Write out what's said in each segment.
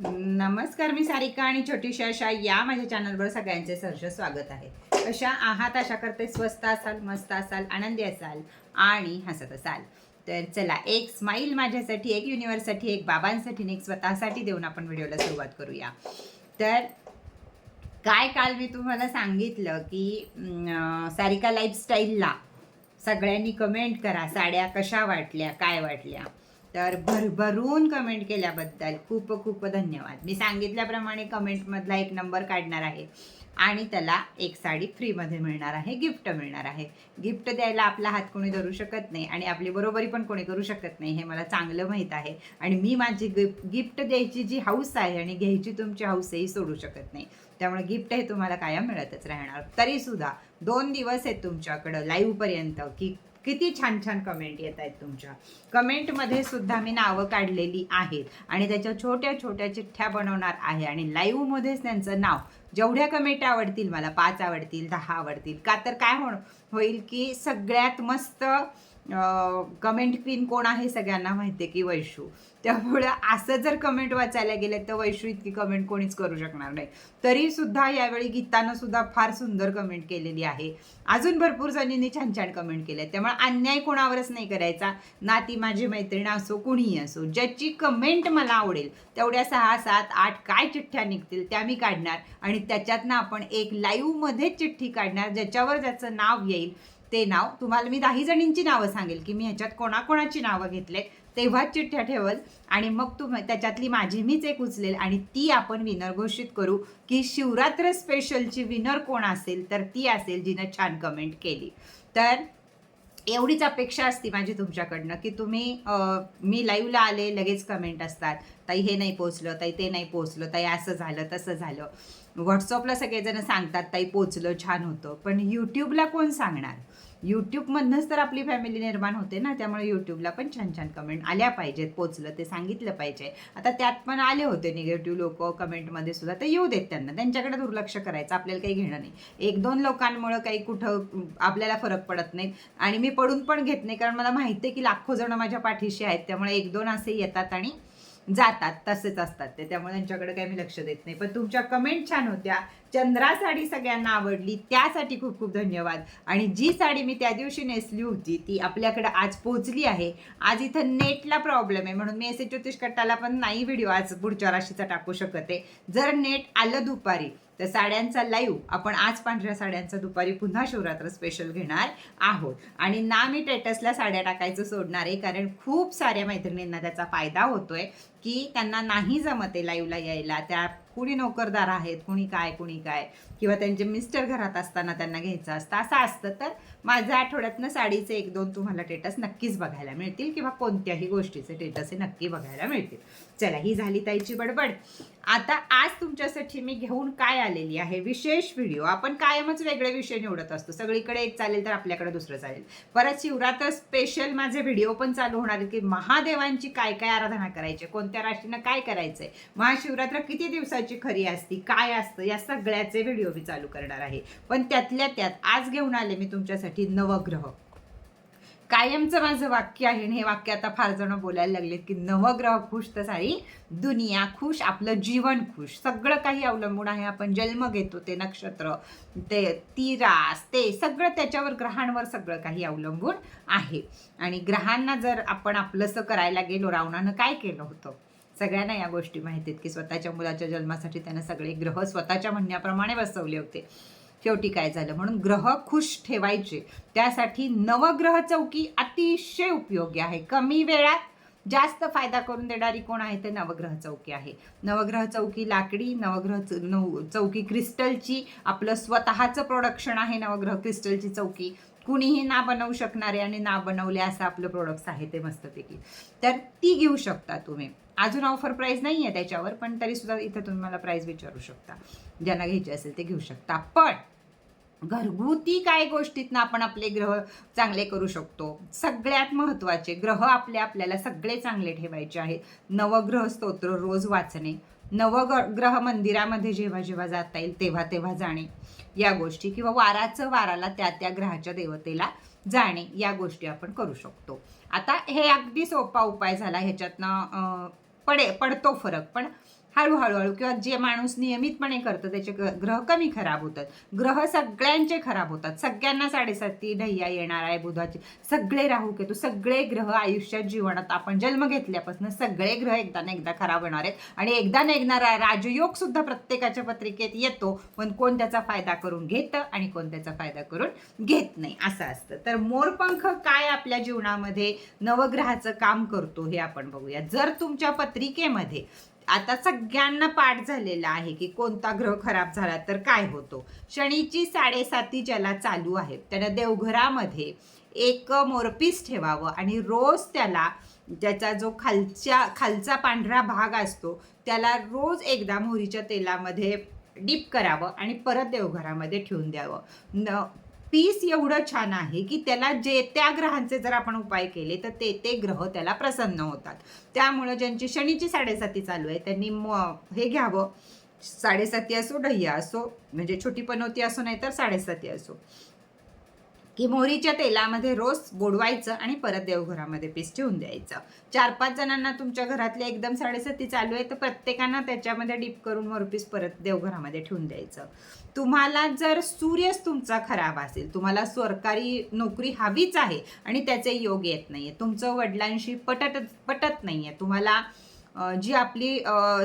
नमस्कार मी सारिका आणि छोटीशी अशा या माझ्या चॅनलवर सगळ्यांचे सहर्ष स्वागत आहे. अशा आहात? अशा करते स्वस्त असाल मस्त असाल आनंदी असाल आणि हसत असाल. तर चला एक स्माईल माझ्यासाठी एक युनिव्हर्ससाठी एक बाबांसाठी आणि एक स्वतःसाठी देऊन आपण व्हिडिओला सुरुवात करूया. तर काय काल मी तुम्हाला सांगितलं की सारिका लाईफस्टाईलला सगळ्यांनी कमेंट करा साड्या कशा वाटल्या काय वाटल्या? तर भरभरून कमेंट केल्याबद्दल खूप खूप धन्यवाद. मी सांगितल्याप्रमाणे कमेंटमधला एक नंबर काढणार आहे. आणि त्याला एक साडी फ्रीमध्ये मिळणार आहे गिफ्ट मिळणार आहे. गिफ्ट द्यायला आपला हात कोणी धरू शकत नाही आणि आपली बरोबरी पण कोणी करू शकत नाही हे मला चांगलं माहीत आहे. आणि मी माझी गिफ्ट गिफ्ट द्यायची जी हाऊस आहे आणि घ्यायची तुमची हाऊस सोडू शकत नाही. त्यामुळे गिफ्ट हे तुम्हाला कायम मिळतच राहणार. तरीसुद्धा दोन दिवस आहेत तुमच्याकडं लाईव्हपर्यंत की किती छान छान कमेंट येत आहेत तुमच्या. कमेंटमध्ये सुद्धा मी नावं काढलेली आहेत. आणि त्याच्या छोट्या छोट्या चिठ्ठ्या बनवणार आहे. आणि लाईव्हमध्येच त्यांचं नाव. जेवढ्या कमेंट आवडतील मला पाच आवडतील दहा आवडतील. का तर काय हो होईल की सगळ्यात मस्त कमेंट क्वीन कोण आहे सगळ्यांना माहिती आहे की वैशू. त्यामुळे असं जर कमेंट वाचायला गेले तर वैशू इतकी कमेंट कोणीच करू शकणार नाही. तरी सुद्धा यावेळी गीतानं सुद्धा फार सुंदर कमेंट केलेली आहे. अजून भरपूर जणींनी छान छान कमेंट केले त्यामुळे अन्याय कोणावरच नाही करायचा. ना ती माझी मैत्रीण असो कुणीही असो ज्याची कमेंट मला आवडेल तेवढ्या सहा सात आठ काय चिठ्ठ्या निघतील त्या मी काढणार. आणि त्याच्यातनं आपण एक लाईव्हमध्येच चिठ्ठी काढणार ज्याच्यावर ज्याचं नाव येईल. ते नाव तुम्हाला मी दहा जणींची नावं सांगेल की मी ह्याच्यात कोणाकोणाची नावं घेतले तेव्हाच चिठ्ठ्या ठेवल आणि मग तुम त्याच्यातली माझी मीच एक उचलेल आणि ती आपण विनर घोषित करू की शिवरात्र स्पेशलची विनर कोण असेल तर ती असेल जिनं छान कमेंट केली. तर एवढीच अपेक्षा असती माझी तुमच्याकडनं की तुम्ही मी लाईव्हला आले लगेच कमेंट असतात ताई हे नाही पोचलं ताई ते नाही पोचलं ताई असं झालं तसं झालं. व्हॉट्सअपला सगळेजण सांगतात ताई पोचलं छान होतं. पण यूट्यूबला कोण सांगणार? यूट्यूबमधनंच तर आपली फॅमिली निर्माण होते ना त्यामुळे यूट्यूबला पण छान छान कमेंट आल्या पाहिजेत पोचलं ते सांगितलं पाहिजे. आता त्यात पण आले होते निगेटिव्ह लोक कमेंटमध्ये सुद्धा तर येऊ देत त्यांना. त्यांच्याकडे दुर्लक्ष करायचं आपल्याला काही घेणं नाही. एक दोन लोकांमुळं काही कुठं आपल्याला फरक पडत नाही. आणि मी पडून पण घेत नाही कारण मला माहिती आहे की लाखो जण माझ्या पाठीशी आहेत त्यामुळे एक दोन असे येतात आणि जातात तसेच असतात ते. त्यामुळे त्यांच्याकडे काही मी लक्ष देत नाही. पण तुमच्या कमेंट छान होत्या. चंद्रा साडी सगळ्यांना आवडली त्यासाठी खूप खूप धन्यवाद. आणि जी साडी मी त्या दिवशी नेसली होती ती आपल्याकडे आज पोहोचली आहे. आज इथं नेटला प्रॉब्लेम आहे म्हणून मी एस ज्योतिष कट्टाला पण नाही व्हिडिओ आज पुढच्या राशीचा टाकू शकत आहे. जर नेट आलं दुपारी तर साड्यांचा लाईव्ह आपण आज पांढऱ्या साड्यांचा दुपारी पुन्हा शिवरात्र स्पेशल घेणार आहोत. आणि ना मी टेटसला साड्या टाकायचं सोडणार आहे कारण खूप साऱ्या मैत्रिणींना त्याचा फायदा होतोय. की त्यांना नाही जमते लाईव्हला यायला. त्या कुणी नोकरदार आहेत कुणी काय कुणी काय किंवा त्यांचे मिस्टर घरात असताना त्यांना घ्यायचं असतं. असं असतं तर माझ्या आठवड्यातनं साडीचे एक दोन तुम्हाला टेटस नक्कीच बघायला मिळतील किंवा कोणत्याही गोष्टीचे टेटस हे नक्की बघायला मिळतील. चला ही झाली ताईची बडबड. आता आज तुमच्यासाठी मी घेऊन काय आलेली आहे विशेष व्हिडिओ आपण कायमच वेगळे विषय निवडत असतो. सगळीकडे एक चालेल तर आपल्याकडे दुसरं चालेल. परत शिवरात्र स्पेशल माझे व्हिडिओ पण चालू होणार आहेत की महादेवांची काय काय आराधना करायची कोणत्या राशीनं काय करायचंय महाशिवरात्र किती दिवसाची खरी असती काय असतं या सगळ्याचे व्हिडिओ मी चालू करणार आहे. पण त्यातल्या त्यात आज घेऊन आले मी तुमच्यासाठी नवग्रह. कायमचं माझं वाक्य आहे आणि हे वाक्य आता फार जण बोलायला लागलेत की नवग्रह खुश तर सारी दुनिया खुश आपलं जीवन खुश. सगळं काही अवलंबून आहे. आपण जन्म घेतो ते नक्षत्र ते तिरास ते सगळं त्याच्यावर ग्रहांवर सगळं काही अवलंबून आहे. आणि ग्रहांना जर आपण आपलंसं करायला गेलो रावणानं काय केलं होतं? सगळ्यांना या गोष्टी माहिती आहेत की स्वतःच्या मुलाच्या जन्मासाठी त्यानं सगळे ग्रह स्वतःच्या म्हणण्याप्रमाणे बसवले होते. शेवटी काय झालं? म्हणून ग्रह खुश ठेवायचे. त्यासाठी नवग्रह चौकी अतिशय उपयोगी आहे. कमी वेळात जास्त फायदा करून देणारी कोण आहे? ते नवग्रह चौकी आहे. नवग्रह चौकी लाकडी नवग्रह च- नऊ चौकी क्रिस्टलची आपलं स्वतःचं प्रोडक्शन आहे नवग्रह क्रिस्टलची चौकी. कुणीही ना बनवू शकणारे आणि ना बनवले असं आपलं प्रोडक्ट्स आहे ते मस्तपैकी. तर ती घेऊ शकता तुम्ही. अजून ऑफर प्राईस नाही आहे त्याच्यावर पण तरीसुद्धा इथं तुम्ही मला प्राईस विचारू शकता. ज्यांना घ्यायची असेल ते घेऊ शकता. पण घरगुती काय गोष्टीतनं आपण आपले ग्रह चांगले करू शकतो? सगळ्यात महत्त्वाचे ग्रह आपले आपल्याला सगळे चांगले ठेवायचे आहेत. नवग्रह स्तोत्र रोज वाचणे. नवग्रह मंदिरामध्ये जेव्हा जेव्हा जाता येईल तेव्हा तेव्हा जाणे. या गोष्टी किंवा वाराचं वाराला त्या त्या ग्रहाच्या देवतेला जाणे. या गोष्टी आपण करू शकतो. आता हे अगदी सोपा उपाय झाला. ह्याच्यातनं पडे पडतो फरक. पण हळूहळू हळू किंवा जे माणूस नियमितपणे करतं त्याचे ग्रह कमी खराब होतात. ग्रह सगळ्यांचे खराब होतात. सगळ्यांना साडेसाती ढैया येणार आहे बुधाचे. सगळे राहू केतू सगळे ग्रह आयुष्यात जीवनात आपण जन्म घेतल्यापासून सगळे ग्रह एकदा ना एकदा खराब होणार आहेत. आणि एकदा ना एकदा राजयोग सुद्धा प्रत्येकाच्या पत्रिकेत येतो पण कोण त्याचा फायदा करून घेतं आणि कोण त्याचा फायदा करून घेत नाही असं असतं. तर मोरपंख काय आपल्या जीवनामध्ये नवग्रहाचं काम करतो हे आपण बघूया. जर तुमच्या पत्रिकेमध्ये आता सगळ्यांना पाठ झालेला आहे की कोणता ग्रह खराब झाला तर काय होतो? शनीची साडेसाती ज्याला चालू आहे त्यानं देवघरामध्ये एक मोरपीस ठेवावं आणि रोज त्याला त्याचा जो खालच्या खालचा पांढरा भाग असतो त्याला रोज एकदा मोहरीच्या तेलामध्ये डीप करावं आणि परत देवघरामध्ये ठेवून द्यावं. न पीस एवढं छान आहे की त्याला जे त्या ग्रहांचे जर आपण उपाय केले तर ते ते ग्रह त्याला प्रसन्न होतात. त्यामुळं ज्यांची शनीची साडेसाती चालू आहे त्यांनी म हे घ्यावं. साडेसाती असो ढय्या असो म्हणजे छोटी पनवती असो नाही तर साडेसाती असो. की मोहरीच्या तेलामध्ये रोज गोडवायचं आणि परत देवघरामध्ये पीस ठेवून द्यायचं. चार पाच जणांना तुमच्या घरातले एकदम साडेसाती चालू आहे तर प्रत्येकांना त्याच्यामध्ये डीप करून मोरपीस परत देवघरामध्ये ठेवून द्यायचं. तुम्हाला जर सूर्यच तुमचा खराब असेल तुम्हाला सरकारी नोकरी हवीच आहे आणि त्याचे योग येत नाहीये. तुमचं वडिलांशी पटत पटत नाहीये. तुम्हाला जी आपली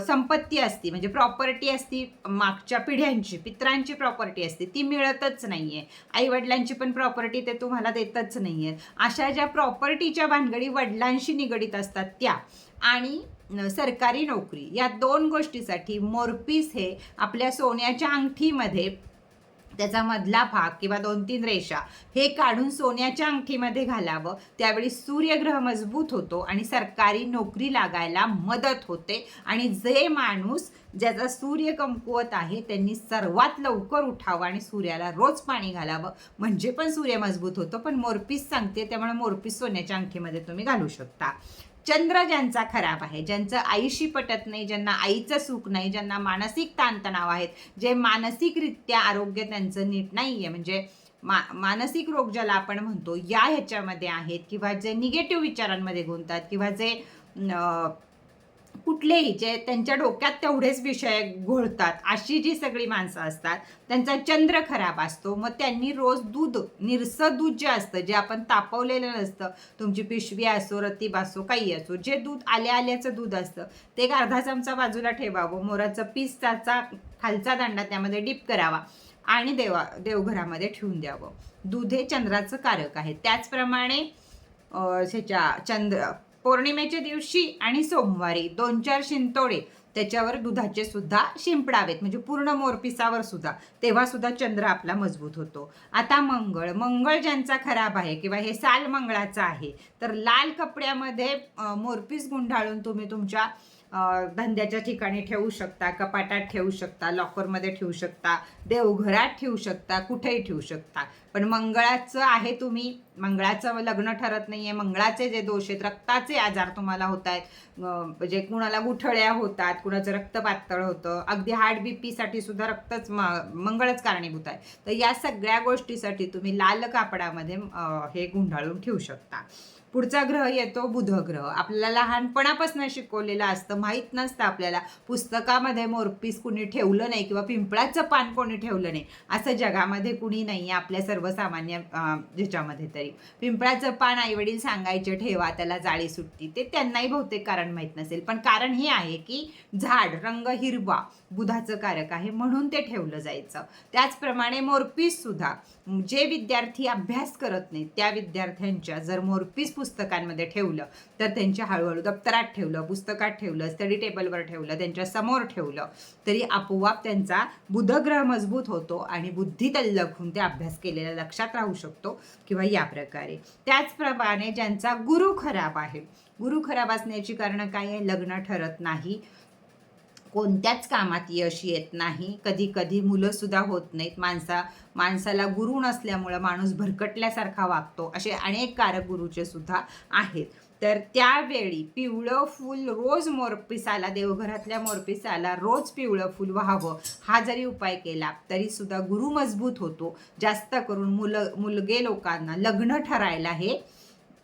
संपत्ती असती म्हणजे प्रॉपर्टी असती मागच्या पिढ्यांची पित्रांची प्रॉपर्टी असते ती मिळतच नाहीये. आईवडिलांची पण प्रॉपर्टी ते तुम्हाला देतच नाहीये. अशा ज्या प्रॉपर्टीच्या भानगडी वडिलांशी निगडीत असतात त्या आणि सरकारी नोकरी या दोन गोष्टीसाठी मोरपीस हे आपल्या सोन्याच्या अंगठीमध्ये त्याचा मधला भाग किंवा दोन तीन रेषा हे काढून सोन्याच्या अंगठीमध्ये घालावं. त्यावेळी सूर्यग्रह मजबूत होतो आणि सरकारी नोकरी लागायला मदत होते. आणि जे माणूस ज्याचा सूर्य कमकुवत आहे त्यांनी सर्वात लवकर उठावं आणि सूर्याला रोज पाणी घालावं. म्हणजे पण सूर्य मजबूत होतो पण मोरपीस सांगते त्यामुळे मोरपीस सोन्याच्या अंगठीमध्ये तुम्ही घालू शकता. चंद्र ज्यांचा खराब आहे ज्यांचं आईशी पटत नाही ज्यांना आईचं सुख नाही ज्यांना मानसिक ताणतणाव आहेत जे मानसिकरित्या आरोग्य त्यांचं नीट नाही आहे म्हणजे मा मानसिक रोग ज्याला आपण म्हणतो या ह्याच्यामध्ये आहेत किंवा जे निगेटिव्ह विचारांमध्ये गुंतात किंवा जे कुठलेही जे त्यांच्या डोक्यात तेवढेच विषय घोळतात अशी जी सगळी माणसं असतात त्यांचा चंद्र खराब असतो मग त्यांनी रोज दूध निरसं दूध जे असतं जे आपण तापवलेलं नसतं तुमची पिशवी असो रतीब असो काही असो जे दूध आल्या आल्याचं दूध असतं ते एक अर्धा चमचा बाजूला ठेवावं मोराचं पीस त्याचा खालचा दांडा त्यामध्ये डीप करावा आणि देवा देवघरामध्ये ठेवून द्यावं. दूध हे चंद्राचं कारक आहे. त्याचप्रमाणे ह्याच्या चंद्र पौर्णिमेच्या दिवशी आणि सोमवारी दोन चार शिंतोडे त्याच्यावर दुधाचे सुद्धा शिंपडावेत. म्हणजे पूर्ण मोरपिसावर सुद्धा. तेव्हा सुद्धा चंद्र आपला मजबूत होतो. आता मंगळ. मंगळ ज्यांचा खराब आहे किंवा हे साल मंगळाचं आहे तर लाल कपड्यामध्ये मोरपीस गुंडाळून तुम्ही तुमच्या धंद्याच्या ठिकाणी ठेवू शकता कपाटात ठेवू शकता लॉकरमध्ये ठेवू शकता देवघरात ठेवू शकता कुठेही ठेवू शकता. पण मंगळाचं आहे तुम्ही मंगळाचं लग्न ठरत नाहीये मंगळाचे जे दोष आहेत रक्ताचे आजार तुम्हाला होत आहेत म्हणजे कुणाला गुठळ्या होतात कुणाचं रक्त पातळ होतं अगदी हार्ट बीपीसाठी सुद्धा रक्तच म- मंगळच कारणीभूत आहे. तर या सगळ्या गोष्टीसाठी तुम्ही लाल कापडामध्ये हे गुंडाळून ठेवू शकता. पुढचा ग्रह येतो बुध ग्रह आपल्याला लहानपणापासून शिकवलेलं असतं माहीत नसतं आपल्याला. पुस्तकामध्ये मोरपीस कुणी ठेवलं नाही किंवा पिंपळाचं पान कोणी ठेवलं नाही. असं जगामध्ये कुणी नाही आहे आपल्या सर्वसामान्य ह्याच्यामध्ये तरी. पिंपळाचं पान आईवडील सांगायचे ठेवा त्याला जाळी सुटती. ते त्यांनाही बहुतेक कारण माहीत नसेल. पण कारण हे आहे की झाड रंग हिरवा बुधाचं कारक आहे म्हणून ते ठेवलं जायचं. त्याचप्रमाणे मोरपीस सुद्धा जे विद्यार्थी अभ्यास करत नाहीत त्या विद्यार्थ्यांच्या जर मोरपीस पुस्तकांमध्ये ठेवलं तर त्यांच्या हळूहळू दप्तरात ठेवलं पुस्तकात ठेवलं स्टडी टेबलवर ठेवलं त्यांच्यासमोर ठेवलं. तरी आपोआप त्यांचा बुधग्रह मजबूत होतो आणि बुद्धी तल्लख होऊन ते अभ्यास केलेला लक्षात राहू शकतो किंवा या प्रकारे. त्याचप्रमाणे ज्यांचा गुरु खराब आहे गुरु खराब असण्याची कारणं काय आहे? लग्न ठरत नाही. कोणत्याच कामात यश येत नाही. कधी कधी मुलंसुद्धा होत नाहीत. माणसा माणसाला गुरु नसल्यामुळं माणूस भरकटल्यासारखा वागतो. असे अनेक कारक गुरुचे सुद्धा आहेत. तर त्यावेळी पिवळं फूल रोज मोरपिसाला देवघरातल्या मोरपिसाला रोज पिवळं फूल व्हावं हा जरी उपाय केला तरी सुद्धा गुरु मजबूत होतो. जास्त करून मुलं मुलगे लोकांना लग्न ठरायला हे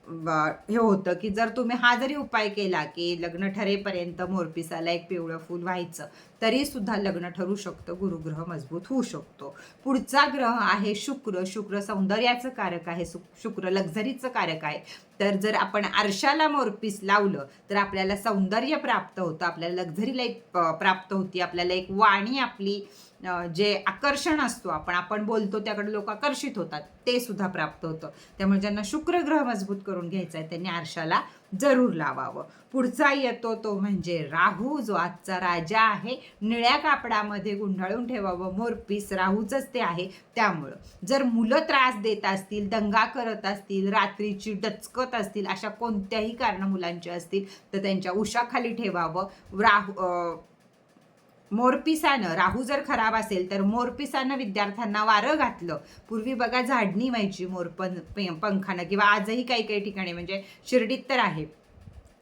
हे होतं की जर तुम्ही हा जरी उपाय केला की लग्न ठरेपर्यंत मोरपिसाला एक पिवळं फूल व्हायचं तरी सुद्धा लग्न ठरू शकतं गुरुग्रह मजबूत होऊ शकतो. पुढचा ग्रह आहे शुक्र. शुक्र सौंदर्याचं कारक आहे शुक्र लक्झरीचं कारक आहे. तर जर आपण आरशाला मोरपीस लावलं तर आपल्याला सौंदर्य प्राप्त होतं आपल्याला लक्झरीला एक प्राप्त होती आपल्याला एक वाणी आपली जे आकर्षण असतो आपण आपण बोलतो त्याकडे लोक आकर्षित होतात ते सुद्धा प्राप्त होतं. त्यामुळे ज्यांना शुक्र ग्रह मजबूत करून घ्यायचा आहे त्यांनी आरशाला जरूर लावावं. पुढचा येतो तो म्हणजे राहू जो आजचा राजा आहे निळ्या कापडामध्ये गुंडाळून ठेवावं. मोरपीस राहूचंच ते आहे त्यामुळं. जर मुलं त्रास देत असतील दंगा करत असतील रात्रीची डचकत असतील अशा कोणत्याही कारण मुलांची असतील तर त्यांच्या उशाखाली ठेवावं. राहू अं, मोरपिसानं राहू जर खराब असेल तर मोरपिसानं विद्यार्थ्यांना वारं घातलं. पूर्वी बघा झाडणी व्हायची मोरपं पंखानं किंवा आजही काही काही ठिकाणी म्हणजे शिर्डीत तर आहे.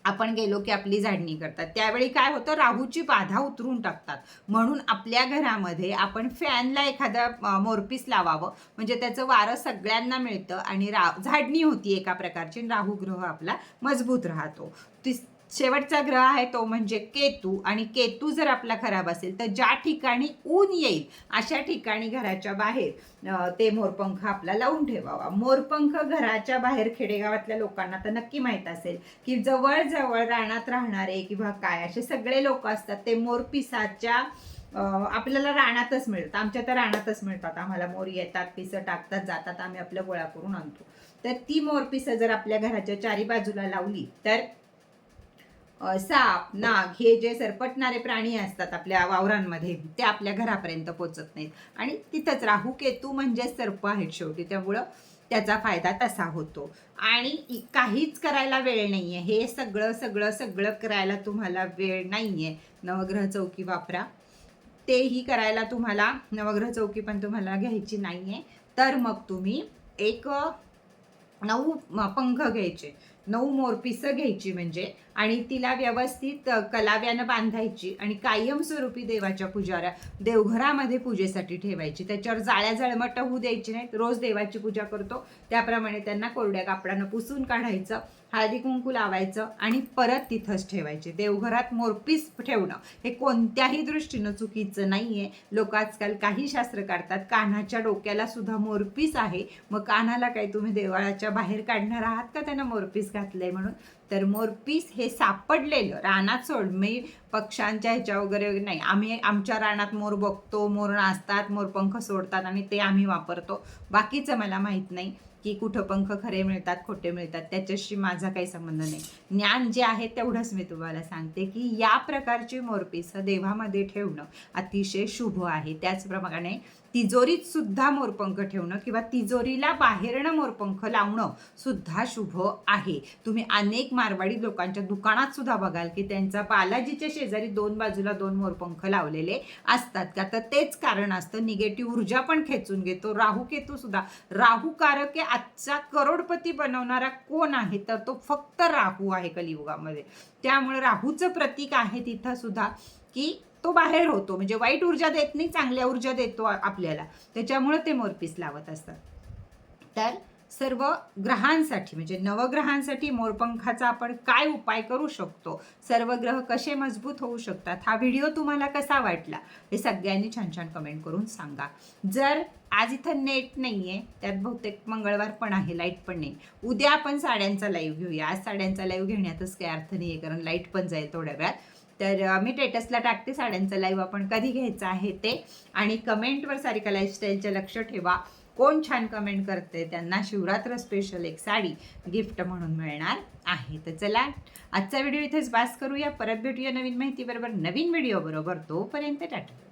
आपण गेलो की आपली झाडणी करतात. त्यावेळी काय होतं? राहूची बाधा उतरून टाकतात. म्हणून आपल्या घरामध्ये आपण फॅनला एखादा मोरपीस लावावं. म्हणजे त्याचं वारं सगळ्यांना मिळतं आणि रा झाडणी होती एका प्रकारची राहू ग्रह आपला मजबूत राहतो. तिस शेवटचा ग्रह आहे तो म्हणजे केतू आणि केतू जर आपला खराब असेल तर ज्या ठिकाणी ऊन येईल अशा ठिकाणी घराच्या बाहेर ते मोरपंख आपला लावून ठेवावा. मोरपंख घराच्या बाहेर खेडेगावातल्या लोकांना तर नक्की माहीत असेल की जवळजवळ रानात राहणारे किंवा काय असे सगळे लोक असतात ते मोरपिसाच्या आपल्याला रानातच मिळतात. आमच्या तर रानातच मिळतात. आम्हाला मोर येतात पिसं टाकतात जातात आम्ही आपलं गोळा करून आणतो. तर ती मोरपिसं जर आपल्या घराच्या चारी बाजूला लावली तर साप नाग हे जे सरपटणारे प्राणी असतात आपल्या वावरांमध्ये ते आपल्या घरापर्यंत पोचत नाहीत. आणि तिथंच राहू केतू म्हणजे सर्प आहेत शेवटी त्यामुळं त्याचा फायदा तसा होतो. आणि काहीच करायला वेळ नाहीये. हे सगळं सगळं सगळं करायला तुम्हाला वेळ नाहीये. नवग्रह चौकी वापरा. तेही करायला तुम्हाला नवग्रह चौकी पण तुम्हाला घ्यायची नाहीये. तर मग तुम्ही एक नऊ पंख घ्यायचे. नऊ मोरपिसं घ्यायची म्हणजे आणि तिला व्यवस्थित कलाव्यानं बांधायची आणि कायमस्वरूपी देवाच्या पुजाऱ्या देवघरामध्ये पूजेसाठी ठेवायची. त्याच्यावर जाळ्या जळमट होऊ द्यायची नाहीत रोज देवाची पूजा करतो. त्याप्रमाणे त्यांना कोरड्या कापडानं पुसून काढायचं हळदी कुंकू लावायचं आणि परत तिथंच ठेवायचे. देवघरात मोरपीस ठेवणं हे कोणत्याही दृष्टीनं चुकीचं नाहीये. लोक आजकाल काही शास्त्र काढतात कान्हाच्या डोक्याला सुद्धा मोरपीस आहे. मग कान्हाला काही तुम्ही देवाळाच्या बाहेर काढणार आहात का त्यांना मोरपीस घातलंय म्हणून. तर मोरपीस हे सापडलेलं रानात सोड मी पक्ष्यांच्या ह्याच्या वगैरे नाही. आम्ही आमच्या रानात मोर बघतो मोर नाचतात मोरपंख सोडतात आणि ते आम्ही वापरतो. बाकीचं मला माहीत नाही. की कुठं पंख खरे मिळतात खोटे मिळतात त्याच्याशी माझा काही संबंध नाही. ज्ञान जे आहे तेवढंच मी तुम्हाला सांगते की या प्रकारची मोरपीस देवामध्ये ठेवणं अतिशय शुभ आहे. त्याचप्रमाणे तिजोरीत सुद्धा मोरपंख ठेवणं किंवा तिजोरीला बाहेरनं मोरपंख लावणं सुद्धा शुभ आहे. तुम्ही अनेक मारवाडी लोकांच्या दुकानात सुद्धा बघाल की त्यांचा बालाजीच्या शेजारी दोन बाजूला दोन मोरपंख लावलेले असतात. का तर तेच कारण असतं निगेटिव्ह ऊर्जा पण खेचून घेतो. राहू केतू सुद्धा. राहू कारक आहे आजचा करोडपती बनवणारा कोण आहे? तर तो फक्त राहू आहे कलियुगामध्ये. त्यामुळे राहूचं प्रतीक आहे तिथं सुद्धा की तो बाहेर होतो. म्हणजे वाईट ऊर्जा देत नाही चांगल्या ऊर्जा देतो आपल्याला. त्याच्यामुळे ते मोरपीस लावत असतात. तर सर्व ग्रहांसाठी म्हणजे नवग्रहांसाठी मोरपंखाचा आपण काय उपाय करू शकतो? सर्व ग्रह कसे मजबूत होऊ शकतात? हा व्हिडिओ तुम्हाला कसा वाटला? हे सगळ्यांनी छान छान कमेंट करून सांगा. जर आज इथं नेट नाही आहे त्यात बहुतेक मंगळवार पण आहे लाइट पण नाही. उद्या आपण साड्यांचा लाईव्ह घेऊया. आज साड्यांचा लाईव्ह घेण्यातच काही अर्थ नाही आहे कारण लाइट पण जाईल थोड्या वेळात. तर मी टेटसला टाकते. साड्यांचा लाईव्ह आपण कधी घ्यायचं आहे ते. आणि कमेंटवर सारिका लाईफस्टाईलचं लक्ष ठेवा. कोण छान कमेंट करते त्यांना शिवरात्र स्पेशल एक साडी गिफ्ट म्हणून मिळणार आहे. तर चला आजचा व्हिडिओ इथेच बास करूया. परत भेटूया नवीन माहितीबरोबर. नवीन व्हिडिओ बरोबर तोपर्यंत टाटा.